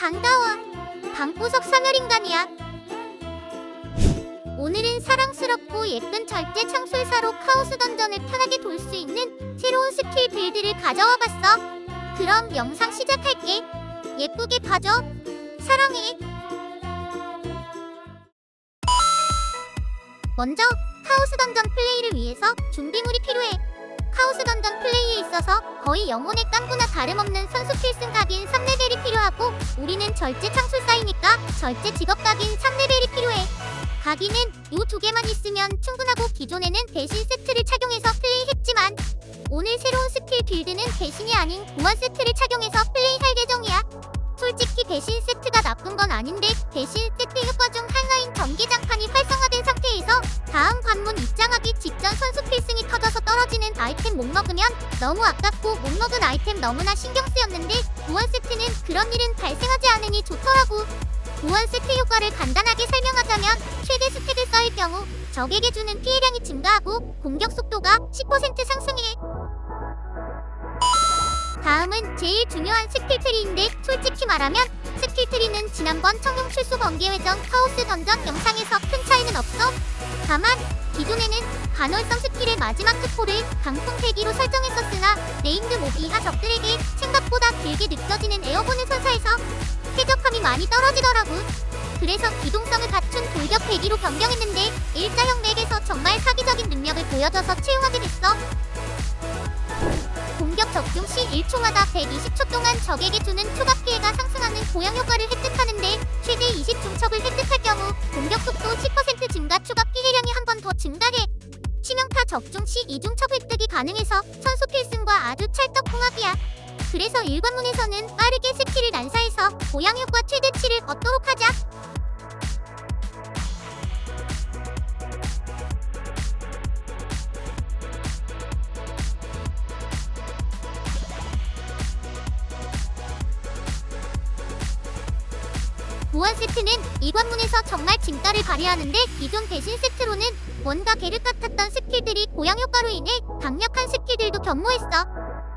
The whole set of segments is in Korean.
반가워. 방구석 사멸인간이야. 오늘은 사랑스럽고 예쁜 절제 창술사로 카오스 던전을 편하게 돌 수 있는 새로운 스킬 빌드를 가져와 봤어. 그럼 영상 시작할게. 예쁘게 봐줘. 사랑해. 먼저 카오스 던전 플레이를 위해서 준비물이 필요해. 카오스 던전 플레이에 있어서 거의 영혼의 깡구나 다름없는 선수 필승 각인 3레벨이 필요하고 우리는 절제 창술사이니까 절제 직업 각인 3레벨이 필요해. 각인은 요 두 개만 있으면 충분하고 기존에는 대신 세트를 착용해서 플레이했지만 오늘 새로운 스킬 빌드는 대신이 아닌 보안 세트를 착용해서 플레이할 예정이야. 솔직히 대신 세트가 나쁜 건 아닌데 대신 세트 효과 중 하나인 전기장판이 활성화된 상태에서 다음 아이템 못 먹으면 너무 아깝고 못 먹은 아이템 너무나 신경 쓰였는데 보안 세트는 그런 일은 발생하지 않으니 좋더라고. 보안 세트 효과를 간단하게 설명하자면 최대 스택을 쌓일 경우 적에게 주는 피해량이 증가하고 공격 속도가 10% 상승해. 다음은 제일 중요한 스킬트리인데 솔직히 말하면 스킬트리는 지난번 청룡 출소 번개 회전 카오스 던전 영상에서 큰 차이는 없어. 다만 기존에는 간헐성 스킬의 마지막 특포를 강풍 대기로 설정했었으나 몹 이하 적들에게 생각보다 길게 느껴지는 에어본을 선사해서 쾌적함이 많이 떨어지더라고. 그래서 기동성을 갖춘 돌격 대기로 변경했는데 일자형 렉에서 정말 사기적인 능력을 보여줘서 채용하게 시 1초마다 120초 동안 적에게 주는 추가 피해가 상승하는 고양 효과를 획득하는데 최대 20 중첩을 획득할 경우 공격 속도 10% 증가 추가 피해량이 한 번 더 증가해. 치명타 적중 시 2중첩 획득이 가능해서 선수 필승과 아주 찰떡 궁합이야. 그래서 일관문에서는 빠르게 스킬을 난사해서 고양 효과 최대치를 얻도록 하자. 보안 세트는 이관문에서 정말 진가를 발휘하는데 기존 대신 세트로는 뭔가 게르 같았던 스킬들이 고양 효과로 인해 강력한 스킬들도 겸모했어.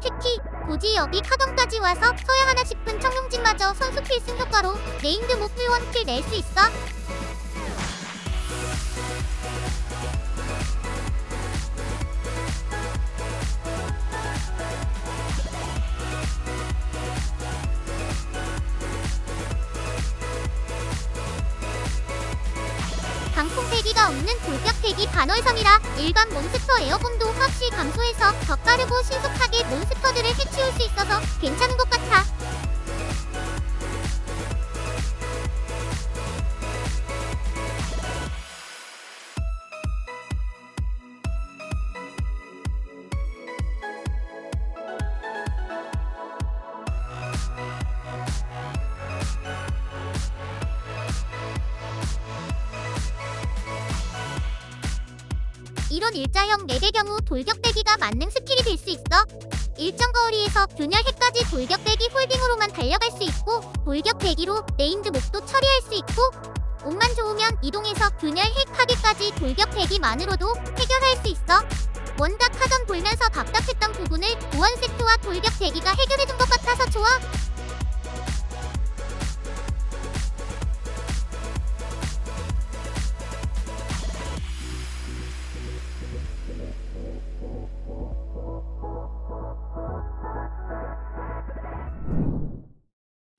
특히 굳이 여기 카던까지 와서 서야 하나 싶은 청룡진마저 선수 필승 효과로 네임드 목표 원킬 낼 수 있어. 강풍 패기가 없는 돌격 패기 간헐성이라 일반 몬스터 에어본도 확실히 감소해서 더 빠르고 신속하게 몬스터들을 해치울 수 있어서 괜찮은 이런 일자형 렉의 경우 돌격대기가 만능 스킬이 될 수 있어. 일정 거리에서 균열 핵까지 돌격대기 홀딩으로만 달려갈 수 있고 돌격대기로 네임드 목도 처리할 수 있고 옷만 좋으면 이동해서 균열 핵 파괴까지 돌격대기만으로도 해결할 수 있어. 원작 하전 돌면서 답답했던 부분을 보안 세트와 돌격대기가 해결해준 것 같아서 좋아.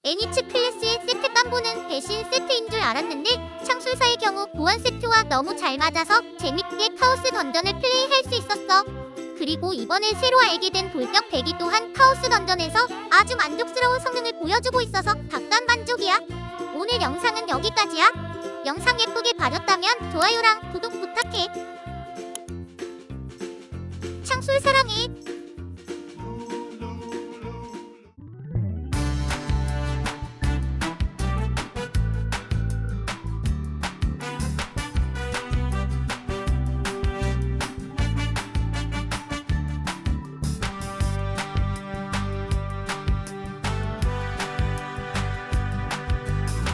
애니츠 클래스의 세트 깜보는 대신 세트인 줄 알았는데 창술사의 경우 보안 세트와 너무 잘 맞아서 재밌게 카오스 던전을 플레이할 수 있었어. 그리고 이번에 새로 알게 된 돌격 배기 또한 카오스 던전에서 아주 만족스러운 성능을 보여주고 있어서 각간 만족이야. 오늘 영상은 여기까지야. 영상 예쁘게 봐줬다면 좋아요랑 구독 부탁해. 창술 사랑해.